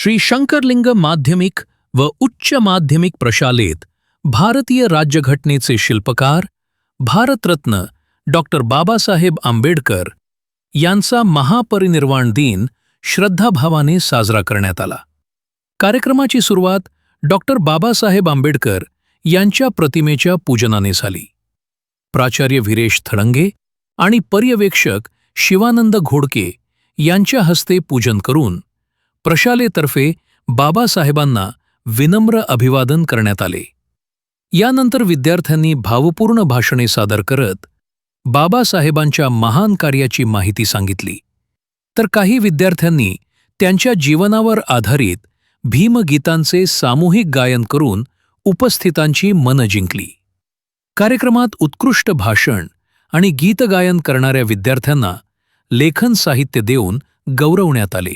श्री शंकरलिंग माध्यमिक व उच्च माध्यमिक प्रशालेत भारतीय राज्यघटनेचे शिल्पकार भारतरत्न डॉक्टर बाबासाहेब आंबेडकर यांचा महापरिनिर्वाण दिन श्रद्धाभावाने साजरा करण्यात आला. कार्यक्रमाची सुरुवात डॉक्टर बाबासाहेब आंबेडकर यांच्या प्रतिमेच्या पूजनाने झाली. प्राचार्य विरेश थडंगे आणि पर्यवेक्षक शिवानंद घोडके यांच्या हस्ते पूजन करून प्रशालेतर्फे बाबासाहेबांना विनम्र अभिवादन करण्यात आले. यानंतर विद्यार्थ्यांनी भावपूर्ण भाषणे सादर करत बाबासाहेबांच्या महान कार्याची माहिती सांगितली. तर काही विद्यार्थ्यांनी त्यांच्या जीवनावर आधारित भीमगीतांचे सामूहिक गायन करून उपस्थितांची मनं जिंकली. कार्यक्रमात उत्कृष्ट भाषण आणि गीतगायन करणाऱ्या विद्यार्थ्यांना लेखन साहित्य देऊन गौरवण्यात आले.